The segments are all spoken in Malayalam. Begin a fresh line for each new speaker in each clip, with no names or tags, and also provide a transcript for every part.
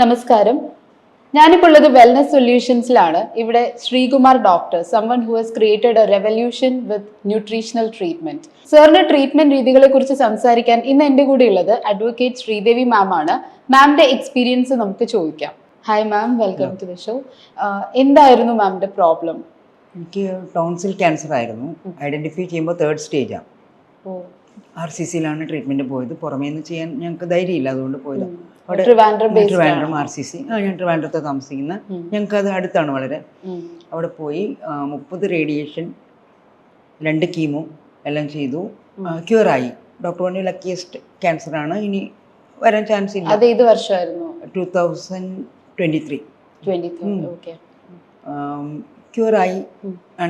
നമസ്കാരം. ഞാനിപ്പോൾ ഉള്ളത് വെൽനസ് സൊല്യൂഷൻസിലാണ് ഇവിടെ Sreekumar doctor someone who has created a revolution with nutritional treatment സാറിന്റെ ട്രീറ്റ്മെന്റ് രീതികളെ കുറിച്ച് സംസാരിക്കാൻ ഇന്ന് എന്റെ കൂടെ ഉള്ളത് അഡ്വക്കേറ്റ് ശ്രീദേവി മാം ആണ്. മാമിന്റെ എക്സ്പീരിയൻസ് നമുക്ക് ചോദിക്കാം. Hi ma'am welcome to the show എന്തായിരുന്നു മാമിന്റെ പ്രോബ്ലം
എനിക്ക് ടോൺസിൽ ക്യാൻസർ ആയിരുന്നു. ഐഡന്റിഫൈ ചെയ്യുമ്പോൾ തേർഡ് സ്റ്റേജാണ് ആർ സി സിയിലാണ് ട്രീറ്റ്മെന്റ് പോയത്. പുറമേ നിന്ന് ചെയ്യാൻ ഞങ്ങൾക്ക് ധൈര്യമില്ല അതുകൊണ്ട് പോയത്.
Trivandrum based
Trivandrum R C C ആ ഞാൻ ട്രിവാൻഡ്രത്ത് താമസിക്കുന്ന. ഞങ്ങൾക്ക് അത് അടുത്താണ് വളരെ. അവിടെ പോയി മുപ്പത് റേഡിയേഷൻ രണ്ട് കീമോ എല്ലാം ചെയ്തു. ക്യൂറായി ഡോക്ടർ പറഞ്ഞു ലക്കിയസ്റ്റ് ക്യാൻസർ ആണ്. ഇനി വരാൻ ചാൻസ് ഇല്ല.
അത് ഏത് വർഷമായിരുന്നു?
ടു തൗസൻഡ്
ട്വന്റി ത്രീ
ക്യൂറായി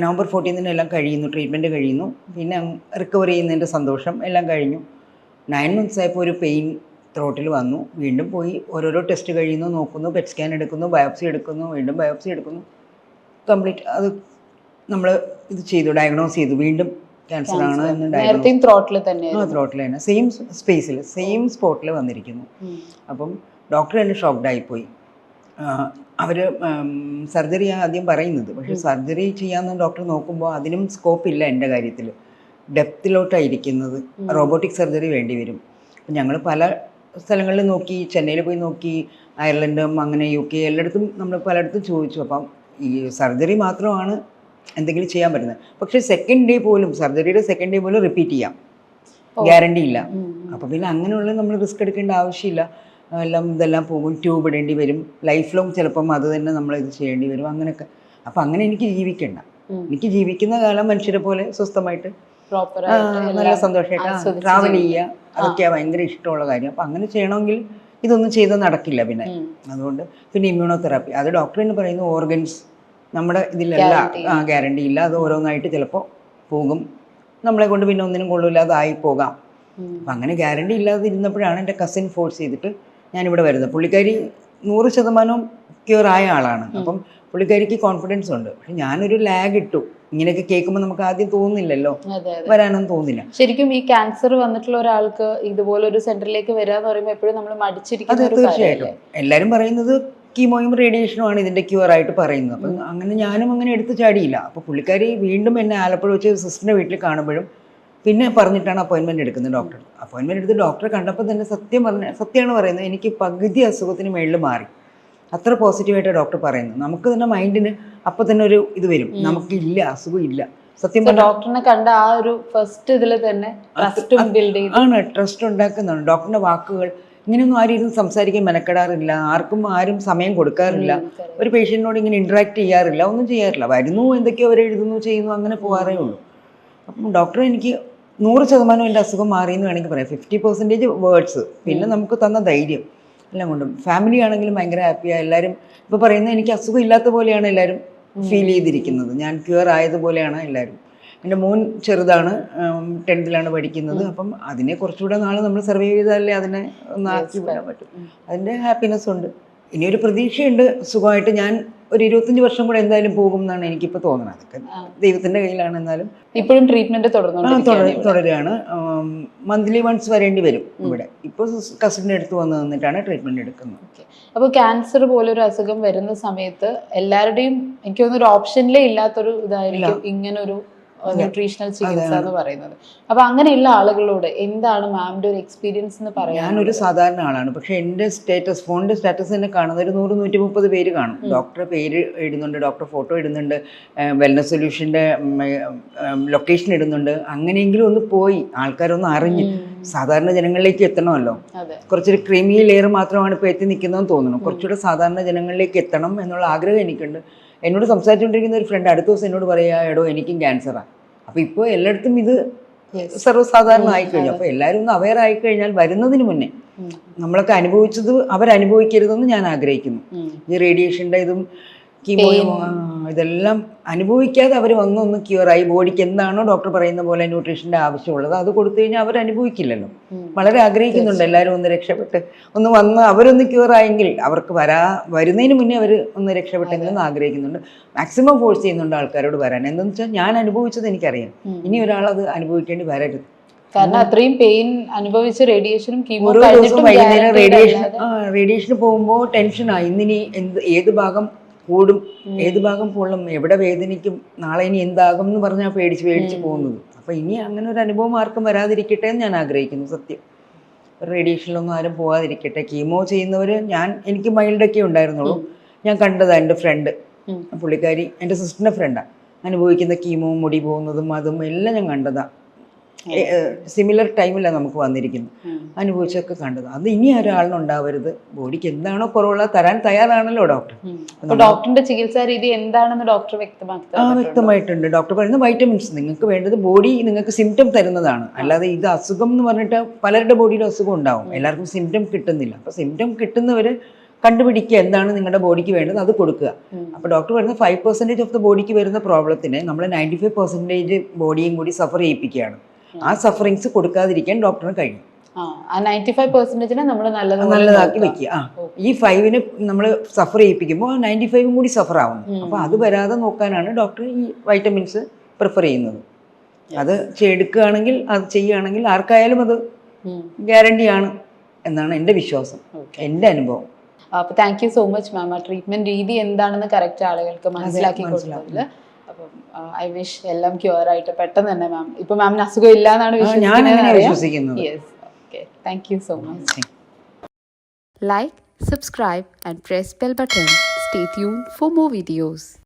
നവംബർ ഫോർട്ടീനിന് എല്ലാം കഴിയുന്നു. ട്രീറ്റ്മെന്റ് കഴിയുന്നു. പിന്നെ റിക്കവർ ചെയ്യുന്നതിന്റെ സന്തോഷം എല്ലാം കഴിഞ്ഞു. നയൻ മന്ത്സ് ആയപ്പോൾ ഒരു പെയിൻ ത്രോട്ടിൽ വന്നു. വീണ്ടും പോയി ഓരോരോ ടെസ്റ്റ് കഴിയുന്നു നോക്കുന്നു പെറ്റ് സ്കാൻ എടുക്കുന്നു ബയോപ്സി എടുക്കുന്നു വീണ്ടും ബയോപ്സി എടുക്കുന്നു. കംപ്ലീറ്റ് അത് നമ്മൾ ഇത് ചെയ്തു ഡയഗ്നോസ് ചെയ്തു. വീണ്ടും ക്യാൻസർ ആണ് എന്ന് ഡയഗ്നോസ്
ത്രോട്ടിൽ തന്നെ
ആ ത്രോട്ടിൽ തന്നെ. സെയിം സ്പേസിൽ സെയിം സ്പോട്ടിൽ വന്നിരിക്കുന്നു. അപ്പം ഡോക്ടർ തന്നെ ഷോക്ക്ഡ് ആയിപ്പോയി. അവർ സർജറി ആദ്യം പറയുന്നത്. പക്ഷേ സർജറി ചെയ്യാമെന്ന് ഡോക്ടർ നോക്കുമ്പോൾ അതിനും സ്കോപ്പ് ഇല്ല എന്റെ കാര്യത്തിൽ ഡെപ്തിലോട്ടായിരിക്കുന്നത് റോബോട്ടിക് സർജറി വേണ്ടി വരും. ഞങ്ങൾ പല സ്ഥലങ്ങളിൽ നോക്കി ചെന്നൈയിൽ പോയി നോക്കി അയർലൻഡും അങ്ങനെ യു കെ എല്ലായിടത്തും നമ്മൾ പലയിടത്തും ചോദിച്ചു. അപ്പം ഈ സർജറി മാത്രമാണ് എന്തെങ്കിലും ചെയ്യാൻ പറ്റുന്നത്. പക്ഷേ സെക്കൻഡ് ഡേ പോലും സർജറിയുടെ സെക്കൻഡ് ഡേ പോലും റിപ്പീറ്റ് ചെയ്യാം. ഗ്യാരണ്ടി ഇല്ല. അപ്പം പിന്നെ അങ്ങനെയുള്ള നമ്മൾ റിസ്ക് എടുക്കേണ്ട ആവശ്യമില്ല. എല്ലാം ഇതെല്ലാം പോകും ട്യൂബ് ഇടേണ്ടി വരും. ലൈഫ് ലോങ് ചിലപ്പം അത് തന്നെ നമ്മൾ ഇത് ചെയ്യേണ്ടി വരും. അങ്ങനെയൊക്കെ. അപ്പം അങ്ങനെ എനിക്ക് ജീവിക്കണ്ട. എനിക്ക് ജീവിക്കുന്ന കാലം മനുഷ്യരെ പോലെ സ്വസ്ഥമായിട്ട് നല്ല സന്തോഷമായിട്ട് ട്രാവൽ ചെയ്യുക. അതൊക്കെയാണ് ഭയങ്കര ഇഷ്ടമുള്ള കാര്യം. അപ്പം അങ്ങനെ ചെയ്യണമെങ്കിൽ ഇതൊന്നും ചെയ്ത് നടക്കില്ല പിന്നെ. അതുകൊണ്ട് പിന്നെ ഇമ്മ്യൂണോതെറാപ്പി അത് ഡോക്ടർ തന്നെ പറയുന്ന ഓർഗൻസ് നമ്മുടെ ഇതിലല്ല ഗ്യാരണ്ടി ഇല്ല. അത് ഓരോന്നായിട്ട് ചിലപ്പോൾ പോകും. നമ്മളെ കൊണ്ട് പിന്നെ ഒന്നിനും കൊള്ളില്ലാതെ ആയി പോകാം. അപ്പം അങ്ങനെ ഗ്യാരണ്ടി ഇല്ലാതെ ഇരുന്നപ്പോഴാണ് എന്റെ കസിൻ ഫോഴ്സ് ചെയ്തിട്ട് ഞാനിവിടെ വരുന്നത്. പുള്ളിക്കാരി നൂറ് ശതമാനവും ക്യൂർ ആയ ആളാണ്. അപ്പം പുള്ളിക്കാരിക്ക് കോൺഫിഡൻസ് ഉണ്ട്. പക്ഷെ ഞാനൊരു ലാഗ് ഇട്ടു. ഇങ്ങനെയൊക്കെ കേൾക്കുമ്പോൾ നമുക്ക് ആദ്യം തോന്നുന്നില്ലല്ലോ. വരാനൊന്നും തോന്നില്ല.
ശരിക്കും ഈ ക്യാൻസർ വന്നിട്ടുള്ള ഒരാൾക്ക് ഇതുപോലെ ഒരു സെന്ററിലേക്ക് വരിക എന്ന് പറയുമ്പോൾ എപ്പോഴും നമ്മൾ മടിച്ചിരിക്കുന്നത്
അതെ തീർച്ചയായിട്ടും. എല്ലാവരും പറയുന്നത് കീമോയും റേഡിയേഷനും ആണ് ഇതിന്റെ ക്യൂർ ആയിട്ട് പറയുന്നത്. അപ്പം അങ്ങനെ ഞാനും അങ്ങനെ എടുത്തു ചാടിയില്ല. അപ്പോൾ പുള്ളിക്കാരി വീണ്ടും എന്നെ ആലപ്പുഴ വെച്ച് സിസ്റ്ററിന്റെ വീട്ടിൽ കാണുമ്പോഴും പിന്നെ പറഞ്ഞിട്ടാണ് അപ്പോയിൻമെന്റ് എടുക്കുന്നത് ഡോക്ടർ അപ്പോയിൻമെന്റ് എടുത്ത് ഡോക്ടറെ കണ്ടപ്പോൾ തന്നെ സത്യം പറഞ്ഞ സത്യമാണ് പറയുന്നത് എനിക്ക് പകുതി അസുഖത്തിന് മേളിൽ മാറി. അത്ര പോസിറ്റീവായിട്ട് ഡോക്ടർ പറയുന്നത് നമുക്ക് തന്നെ മൈൻഡിന് അപ്പൊ തന്നെ ഒരു ഇത് വരും. നമുക്കില്ല അസുഖം ഇല്ല സത്യം
ഡോക്ടറിനെ കണ്ട ആ ഒരു ഫസ്റ്റ് ഇതിൽ തന്നെ ട്രസ്റ്റും ബിൽഡ്
ആണ് ട്രസ്റ്റ് ഉണ്ടാക്കുന്നതാണ്. ഡോക്ടറിന്റെ വാക്കുകൾ ഇങ്ങനെയൊന്നും ആരും ഇരുന്ന് സംസാരിക്കാൻ മെനക്കെടാറില്ല. ആർക്കും ആരും സമയം കൊടുക്കാറില്ല. ഒരു പേഷ്യന്റിനോട് ഇങ്ങനെ ഇന്ററാക്ട് ചെയ്യാറില്ല. ഒന്നും ചെയ്യാറില്ല. വരുന്നു എന്തൊക്കെയോ അവർ എഴുതുന്നു ചെയ്യുന്നു അങ്ങനെ പോകാറേ ഉള്ളൂ. അപ്പം ഡോക്ടർ എനിക്ക് നൂറ് ശതമാനം എന്റെ അസുഖം മാറിയെന്ന് വേണമെങ്കിൽ പറയാം. ഫിഫ്റ്റി പെർസെന്റേജ് വേർഡ്സ് പിന്നെ നമുക്ക് തന്ന ധൈര്യം. എല്ലാം കൊണ്ടും. ഫാമിലി ആണെങ്കിലും ഭയങ്കര ഹാപ്പിയാണ് എല്ലാവരും ഇപ്പോൾ പറയുന്നത് എനിക്ക് അസുഖം ഇല്ലാത്ത പോലെയാണ് എല്ലാവരും ഫീൽ ചെയ്തിരിക്കുന്നത്. ഞാൻ ക്യൂർ ആയതുപോലെയാണ് എല്ലാവരും. എന്റെ മോൻ ചെറുതാണ് ടെൻത്തിലാണ് പഠിക്കുന്നത്. അപ്പം അതിനെ കുറച്ചുകൂടെ നാൾ നമ്മൾ സർവൈവ് ചെയ്താലേ അതിനെ ഒന്ന് ആക്കി വിടാൻ പറ്റും. അതിന്റെ ഹാപ്പിനെസ് ഉണ്ട്. ഇനി ഒരു പ്രതീക്ഷയുണ്ട്. സുഖമായിട്ട് ഞാൻ ഒരു ഇരുപത്തഞ്ച് വർഷം കൂടെ എന്തായാലും പോകും എന്നാണ് എനിക്കിപ്പോൾ തോന്നുന്നത് അതൊക്കെ ദൈവത്തിന്റെ കയ്യിലാണ് എന്നാലും.
ഇപ്പോഴും ട്രീറ്റ്മെന്റ്
തുടർന്നു തുടരുകയാണ്. മന്ത്ലി വൺസ് വരേണ്ടി വരും ഇവിടെ. ഇപ്പോൾ കസിന്റെ അടുത്ത് വന്ന് നിന്നിട്ടാണ് ട്രീറ്റ്മെന്റ് എടുക്കുന്നത്.
അപ്പോൾ ക്യാൻസർ പോലൊരു അസുഖം വരുന്ന സമയത്ത് എല്ലാവരുടെയും എനിക്ക് തോന്നുന്നു ഒരു ഓപ്ഷനിലേ ഇല്ലാത്തൊരു ഇതായിരിക്കും ഇങ്ങനൊരു ന്യൂട്രീഷണൽ ചികിത്സ എന്ന് പറയുന്നത്. അപ്പൊ അങ്ങനെയുള്ള ആളുകളോട് എന്താണ് മാമിന്റെ ഒരു എക്സ്പീരിയൻസ് എന്ന് പറയാൻ
ഞാനൊരു സാധാരണ ആളാണ്. പക്ഷെ എന്റെ സ്റ്റാറ്റസ് ഫോണിന്റെ സ്റ്റാറ്റസ് തന്നെ കാണുന്ന ഒരു നൂറ് നൂറ്റി മുപ്പത് പേര് കാണും. ഡോക്ടറെ പേര് ഇടുന്നുണ്ട് ഡോക്ടർ ഫോട്ടോ ഇടുന്നുണ്ട് വെൽനസ് സൊല്യൂഷന്റെ ലൊക്കേഷൻ ഇടുന്നുണ്ട്. അങ്ങനെയെങ്കിലും ഒന്ന് പോയി. ആൾക്കാരൊന്ന് അറിഞ്ഞ്. സാധാരണ ജനങ്ങളിലേക്ക് എത്തണമല്ലോ. കുറച്ചൊരു ക്രീമി ലെയർ മാത്രമാണ് ഇപ്പോൾ എത്തി നിൽക്കുന്നതെന്ന് തോന്നുന്നു. കുറച്ചുകൂടെ സാധാരണ ജനങ്ങളിലേക്ക് എത്തണം എന്നുള്ള ആഗ്രഹം എനിക്കുണ്ട്. എന്നോട് സംസാരിച്ചുകൊണ്ടിരിക്കുന്ന ഒരു ഫ്രണ്ട് അടുത്ത ദിവസം എന്നോട് പറയാ എടോ എനിക്കും ക്യാൻസറാണ് അപ്പോൾ ഇപ്പോൾ എല്ലായിടത്തും ഇത് സർവസാധാരണ ആയിക്കഴിഞ്ഞു അപ്പോൾ എല്ലാവരും ഒന്ന് അവെയർ ആയിക്കഴിഞ്ഞാൽ വരുന്നതിന് മുന്നേ നമ്മളൊക്കെ അനുഭവിച്ചത് അവരനുഭവിക്കരുതെന്ന് ഞാൻ ആഗ്രഹിക്കുന്നു. ഈ റേഡിയേഷന്റെ ഇതും കീമോയും ആ, ഇതെല്ലാം അനുഭവിക്കാതെ അവർ വന്നൊന്ന് ക്യൂറായി ബോഡിക്ക് എന്താണോ ഡോക്ടർ പറയുന്ന പോലെ ന്യൂട്രീഷന്റെ ആവശ്യമുള്ളത് അത് കൊടുത്തു കഴിഞ്ഞാൽ അവർ അനുഭവിക്കില്ലല്ലോ. വളരെ ആഗ്രഹിക്കുന്നുണ്ട് എല്ലാവരും ഒന്ന് രക്ഷപ്പെട്ട് ഒന്ന് വന്ന് അവരൊന്ന് ക്യൂറായെങ്കിൽ അവർക്ക് വരാ വരുന്നതിന് മുന്നേ അവർ ഒന്ന് രക്ഷപ്പെട്ടെങ്കിലും ആഗ്രഹിക്കുന്നുണ്ട്. മാക്സിമം ഫോഴ്സ് ചെയ്യുന്നുണ്ട് ആൾക്കാരോട് വരാൻ. എന്തെന്ന് വെച്ചാൽ ഞാൻ അനുഭവിച്ചത് എനിക്കറിയാം. ഇനി ഒരാൾ അത് അനുഭവിക്കേണ്ടി വരരുത്.
കാരണം അത്രയും പെയിൻ അനുഭവിച്ച് റേഡിയേഷനും
വൈകുന്നേരം റേഡിയേഷൻ റേഡിയേഷന് പോകുമ്പോൾ ടെൻഷനായി ഇന്നിനി എന്ത് ഏത് ഭാഗം കൂടും. ഏത് ഭാഗം പൊള്ളും എവിടെ വേദനിക്കും? നാളെ ഇനി എന്താകും എന്ന് പറഞ്ഞാൽ പേടിച്ച് പേടിച്ച് പോകുന്നത്. അപ്പൊ ഇനി അങ്ങനെ ഒരു അനുഭവം ആർക്കും വരാതിരിക്കട്ടെ എന്ന് ഞാൻ ആഗ്രഹിക്കുന്നു സത്യം. റേഡിയേഷനിലൊന്നും ആരും പോകാതിരിക്കട്ടെ കീമോ ചെയ്യുന്നവർ ഞാൻ എനിക്ക് മൈൽഡൊക്കെ ഉണ്ടായിരുന്നുള്ളൂ. ഞാൻ കണ്ടതാണ് എന്റെ ഫ്രണ്ട്. പുള്ളിക്കാരി എന്റെ സിസ്റ്ററിന്റെ ഫ്രണ്ടാണ് അനുഭവിക്കുന്ന കീമോ മുടി പോകുന്നതും അതും എല്ലാം ഞാൻ കണ്ടതാണ് സിമിലർ ടൈമിലാണ് നമുക്ക് വന്നിരിക്കുന്നത്. അനുഭവിച്ചൊക്കെ കണ്ടത്. അത് ഇനി ഒരാളിനുണ്ടാവരുത്. ബോഡിക്ക് എന്താണോ കുറവുള്ള തരാൻ തയ്യാറാണല്ലോ ഡോക്ടർ
ഡോക്ടറിന്റെ ചികിത്സാ രീതി എന്താണെന്ന് ഡോക്ടർ വ്യക്തമാക്കി
ആ വ്യക്തമായിട്ടുണ്ട്. ഡോക്ടർ പറയുന്നത് വൈറ്റമിൻസ് നിങ്ങൾക്ക് വേണ്ടത് ബോഡി നിങ്ങൾക്ക് സിംറ്റം തരുന്നതാണ്. അല്ലാതെ ഇത് അസുഖം എന്ന് പറഞ്ഞിട്ട് പലരുടെ ബോഡിയിൽ അസുഖം ഉണ്ടാവും. എല്ലാവർക്കും സിംറ്റം കിട്ടുന്നില്ല. അപ്പൊ സിംറ്റം കിട്ടുന്നവർ കണ്ടുപിടിക്കുക എന്താണ് നിങ്ങളുടെ ബോഡിക്ക് വേണ്ടത് അത് കൊടുക്കുക. അപ്പോൾ ഡോക്ടർ പറയുന്നത് ഫൈവ് പെർസെന്റേജ് ഓഫ് ദ ബോഡിക്ക് വരുന്ന പ്രോബ്ലത്തിന് നമ്മൾ നയന്റി ഫൈവ് പെർസെന്റേജ് ബോഡിയും കൂടി സഫർ ചെയ്യിപ്പിക്കുകയാണ്. ആ സഫറിങ്സ് കൊടുക്കാതിരിക്കാൻ ഡോക്ടറിന് കഴിയും. നല്ലതാക്കി വെക്കുക. ആ ഈ ഫൈവിന് നമ്മൾ സഫർ ചെയ്യിപ്പിക്കുമ്പോൾ നയന്റി ഫൈവും കൂടി സഫർ ആവും. അപ്പോൾ അത് വരാതെ നോക്കാനാണ് ഡോക്ടർ ഈ വൈറ്റമിൻസ് പ്രിഫർ ചെയ്യുന്നത്. അത് എടുക്കുകയാണെങ്കിൽ അത് ചെയ്യുകയാണെങ്കിൽ ആർക്കായാലും അത് ഗ്യാരണ്ടിയാണ് എന്നാണ് എന്റെ വിശ്വാസം. എന്റെ അനുഭവം.
അപ്പൊ thank you so much ma'am ആ ട്രീറ്റ്മെന്റ് രീതി എന്താണെന്ന് കറക്റ്റ് ആളുകൾക്ക് മനസ്സിലാക്കി കൊടുത്തതിൽ അപ്പം ഐ വിഷ് എല്ലാം ക്യൂർ ആയിട്ട് പെട്ടെന്ന് തന്നെ മാം ഇപ്പൊ മാമിന് അസുഖം ഇല്ല എന്നാണ്
വിശ്വസിക്കുന്നത്.
Yes okay thank you so much
Like, subscribe, and press bell button. Stay tuned for more videos.